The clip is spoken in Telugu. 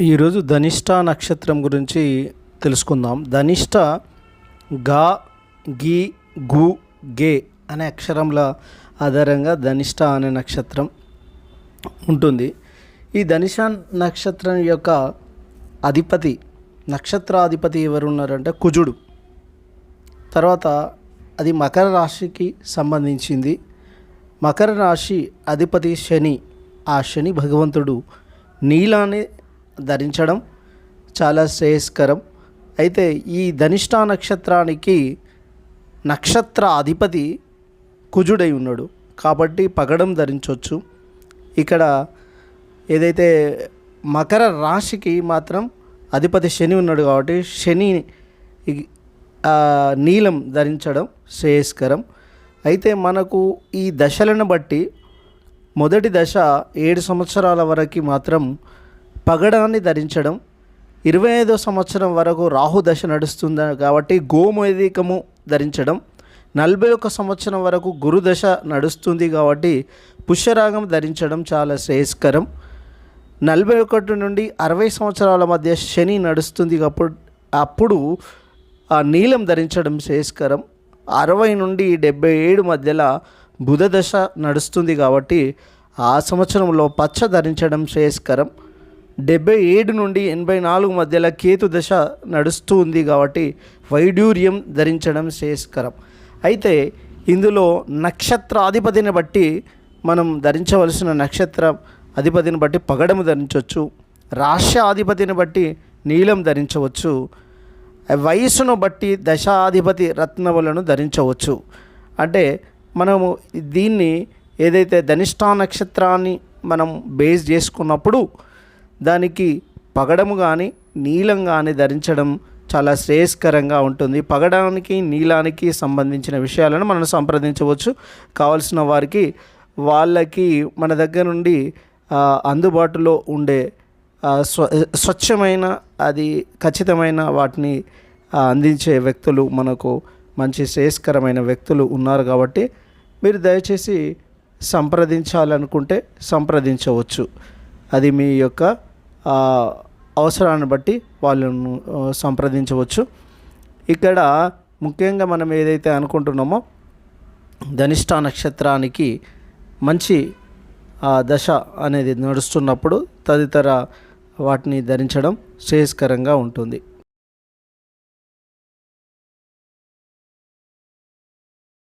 ఈరోజు ధనిష్ట నక్షత్రం గురించి తెలుసుకుందాం. ధనిష్ట గా గి గు గే అనే అక్షరంల ఆధారంగా ధనిష్ట అనే నక్షత్రం ఉంటుంది. ఈ ధనిష నక్షత్రం యొక్క అధిపతి నక్షత్రాధిపతి ఎవరు ఉన్నారంటే కుజుడు. తర్వాత అది మకర రాశికి సంబంధించింది. మకర రాశి అధిపతి శని ఆ శని భగవంతుడు. నీలాన్ని ధరించడం చాలా శ్రేయస్కరం. అయితే ఈ ధనిష్ట నక్షత్రానికి నక్షత్ర అధిపతి కుజుడై ఉన్నాడు. కాబట్టి పగడం ధరించవచ్చు ఇక్కడ ఏదైతే మకర రాశికి మాత్రం అధిపతి శని ఉన్నాడు కాబట్టి శని నీలం ధరించడం శ్రేయస్కరం. అయితే మనకు ఈ దశలను బట్టి మొదటి దశ ఏడు సంవత్సరాల వరకు మాత్రం పగడాన్ని ధరించడం. ఇరవై ఐదో సంవత్సరం వరకు రాహు దశ నడుస్తుంది కాబట్టి గోమేదికము ధరించడం. నలభై ఒక్క సంవత్సరం వరకు గురుదశ నడుస్తుంది కాబట్టి పుష్యరాగం ధరించడం చాలా శ్రేయస్కరం. నలభై ఒకటి నుండి అరవై సంవత్సరాల మధ్య శని నడుస్తుంది కాబట్టి అప్పుడు ఆ నీలం ధరించడం శ్రేయస్కరం. అరవై నుండి డెబ్బై ఏడు మధ్యలో బుధ దశ నడుస్తుంది కాబట్టి ఆ సంవత్సరంలో పచ్చ ధరించడం శ్రేయస్కరం. డెబ్బై ఏడు నుండి ఎనభై నాలుగు మధ్యలో కేతు దశ నడుస్తూ ఉంది కాబట్టి వైడ్యూర్యం ధరించడం శ్రేయస్కరం. అయితే ఇందులో నక్షత్రాధిపతిని బట్టి మనం ధరించవలసిన నక్షత్ర అధిపతిని బట్టి పగడము ధరించవచ్చు రాష్ట్రాధిపతిని బట్టి నీలం ధరించవచ్చు వయసును బట్టి దశాధిపతి రత్నములను ధరించవచ్చు. అంటే మనము దీన్ని ఏదైతే ధనిష్టా నక్షత్రాన్ని మనం బేస్ చేసుకున్నప్పుడు దానికి పగడము కానీ నీలం కానీ ధరించడం చాలా శ్రేయస్కరంగా ఉంటుంది. పగడానికి నీలానికి సంబంధించిన విషయాలను మనం సంప్రదించవచ్చు. కావలసిన వారికి వాళ్ళకి మన దగ్గర నుండి అందుబాటులో ఉండే స్వ స్వచ్ఛమైన అది ఖచ్చితమైన వాటిని అందించే వ్యక్తులు మనకు మంచి శ్రేయస్కరమైన వ్యక్తులు ఉన్నారు కాబట్టి మీరు దయచేసి సంప్రదించాలనుకుంటే సంప్రదించవచ్చు. అది మీ యొక్క అవసరాన్ని బట్టి వాళ్ళను సంప్రదించవచ్చు. ఇక్కడ ముఖ్యంగా మనం ఏదైతే అనుకుంటున్నామో ధనిష్ట నక్షత్రానికి మంచి ఆ, దశ అనేది నడుస్తున్నప్పుడు తదితర వాటిని ధరించడం శ్రేయస్కరంగా ఉంటుంది.